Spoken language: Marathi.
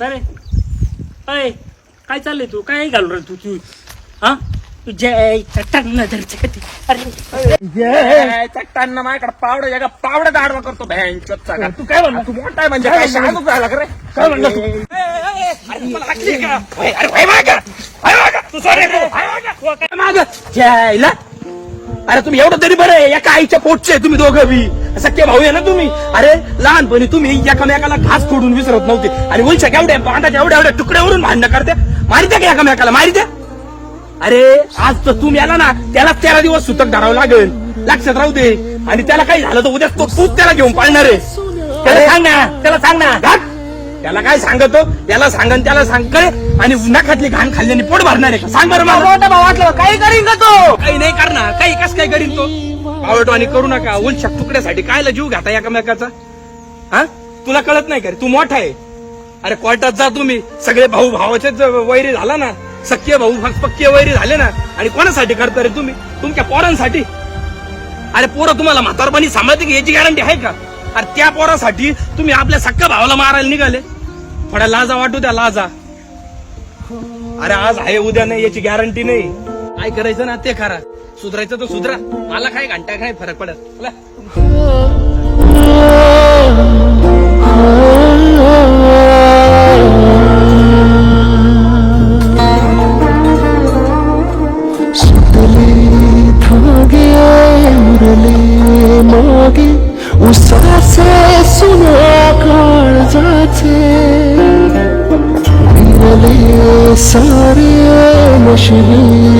काय रे? अय काय चाललंय तू? काय घालू रे तू? तू हा? तू जय चट्टान कधी अरे चट्टांना माझ्याकडे पावडं या पावडं दाडवा करतो का तू काय म्हणला? तू मोठा आहे म्हणजे काय शाहजूक झाला का रे? काय म्हणला तू? अरे तुम्ही एवढं तरी बरं आहे एका आईच्या पोटचे तुम्ही दोघं बी. सख्खे भाऊ आहे ना तुम्ही? अरे लहानपणी तुम्ही एकामेकाला घास फोडून विसरत नव्हते. आणि उलच्या एवढ्या बांधाच्या एवढ्या एवढ्या तुकड्यावरून भांडणं करते? मारित्या का एकामेकाला? मारित्या अरे आज तर तुम्ही आला ना त्याला तेरा दिवस सुतक धरावं लागेल. लक्षात राहू दे. आणि त्याला काही झालं तर उद्या तो तूच त्याला घेऊन पाळणार आहे. त्याला सांग ना त्याला सांग ना. घाट. त्याला काय सांगतो? त्याला सांगन त्याला सांग. आणि नाकातली घाण खाल्ल्याने पोट भरणार आहे सांग बरं मला. मोठा भाव वाटलं काही करीन का तो? काही नाही करणार. काही कस काय करीन तो? आवडवाणी करू नका. उलशा तुकड्यासाठी कायला जीव घाता एकामेकाचा? हा? तुला कळत नाही का रे? तू मोठा आहे. अरे कोर्टात जा तुम्ही. सगळे भाऊ भावाचेच वैरी झाला ना सख्य भाऊ पक्के वैरी झाले ना आणि कोणासाठी करता रे तुम्ही? तुमच्या पोरांसाठी? अरे पोरं तुम्हाला म्हातारपणी सांभाळते की याची गॅरंटी आहे का? अरे त्या पोरासाठी तुम्ही आपल्या सख्या भावाला मारायला निघाले. थोड्या लाजा वाटू द्या लाजा. अरे आज आहे उद्या नाही याची गॅरंटी नाही. काय करायचं ना ते करा सुधरायचं तर सुधरा. मला काय घंटा काय फरक पडत? मागे उसासे सुना काळजाचे विरले सारे नशिबी